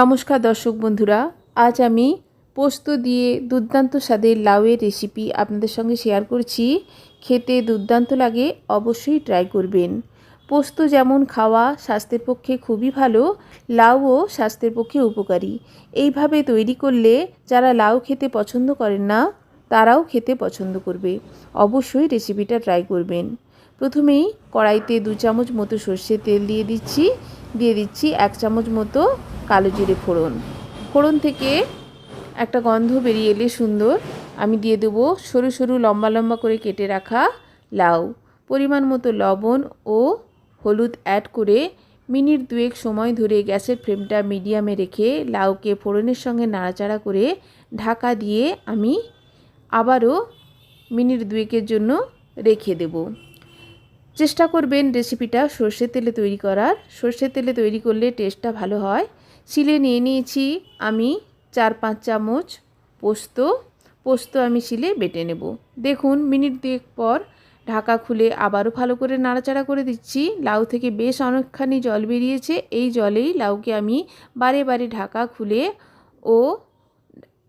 নমস্কার দর্শক বন্ধুরা, আজ আমি পোস্ত দিয়ে দুর্দান্ত স্বাদের লাউয়ের রেসিপি আপনাদের সঙ্গে শেয়ার করছি। খেতে দুর্দান্ত লাগে, অবশ্যই ট্রাই করবেন। পোস্ত যেমন খাওয়া স্বাস্থ্যের পক্ষে খুবই ভালো, লাউও স্বাস্থ্যের পক্ষে উপকারী। এইভাবে তৈরি করলে যারা লাউ খেতে পছন্দ করেন না, তারাও খেতে পছন্দ করবে। অবশ্যই রেসিপিটা ট্রাই করবেন। প্রথমেই কড়াইতে দু চামচ মতো সর্ষের তেল দিয়ে দিচ্ছি। দিয়ে দিচ্ছি এক চামচ মতো কালো জিরে ফোড়ন। ফোড়ন থেকে একটা গন্ধ বেরিয়ে এলে সুন্দর। আমি দিয়ে দেবো সরু সরু লম্বা লম্বা করে কেটে রাখা লাউ। পরিমাণ মতো লবণ ও হলুদ অ্যাড করে মিনিট দুয়েক সময় ধরে গ্যাসের ফ্লেমটা মিডিয়ামে রেখে লাউকে ফোড়নের সঙ্গে নাড়াচাড়া করে ঢাকা দিয়ে আমি আবারও মিনিট দুয়েকের জন্য রেখে দেব। চেষ্টা করবেন রেসিপিটা সর্ষের তেলে তৈরি করার। সর্ষের তেলে তৈরি করলে টেস্টটা ভালো হয়। শিলে নিয়ে নিয়েছি আমি চার পাঁচ চামচ পোস্ত। পোস্ত আমি শিলে বেটে নেব। দেখুন, মিনিট দুয়েক পর ঢাকা খুলে আবারও ভালো করে নাড়াচাড়া করে দিচ্ছি। লাউ থেকে বেশ অনেকখানি জল বেরিয়েছে। এই জলেই লাউকে আমি বারে বারে ঢাকা খুলে ও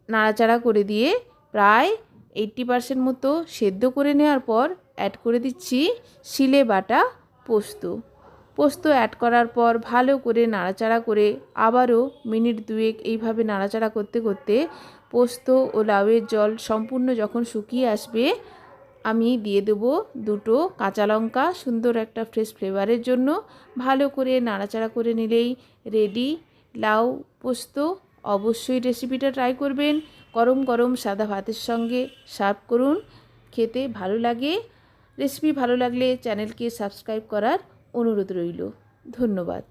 নাড়াচাড়া করে দিয়ে প্রায় এইট্টি পারসেন্ট মতো সেদ্ধ করে নেওয়ার পর অ্যাড করে দিচ্ছি শিলে বাটা পোস্ত। পোস্ত অ্যাড করার পর ভালো করে নাড়াচাড়া করে আবারও মিনিট দুয়েক এইভাবে নাড়াচাড়া করতে করতে পোস্ত ও লাউয়ের জল সম্পূর্ণ যখন শুকিয়ে আসবে, আমি দিয়ে দেব দুটো কাঁচা লঙ্কা, সুন্দর একটা ফ্রেশ ফ্লেভারের জন্য। ভালো করে নাড়াচাড়া করে নিলেই রেডি লাউ, পোস্ত অবশ্যই রেসিপিটা ট্রাই করবেন। গরম গরম সাদা ভাতের সঙ্গে সার্ভ করুন। খেতে ভালো লাগে। রেসিপি ভালো লাগলে চ্যানেলকে সাবস্ক্রাইব করার অনুরোধ রইল। ধন্যবাদ।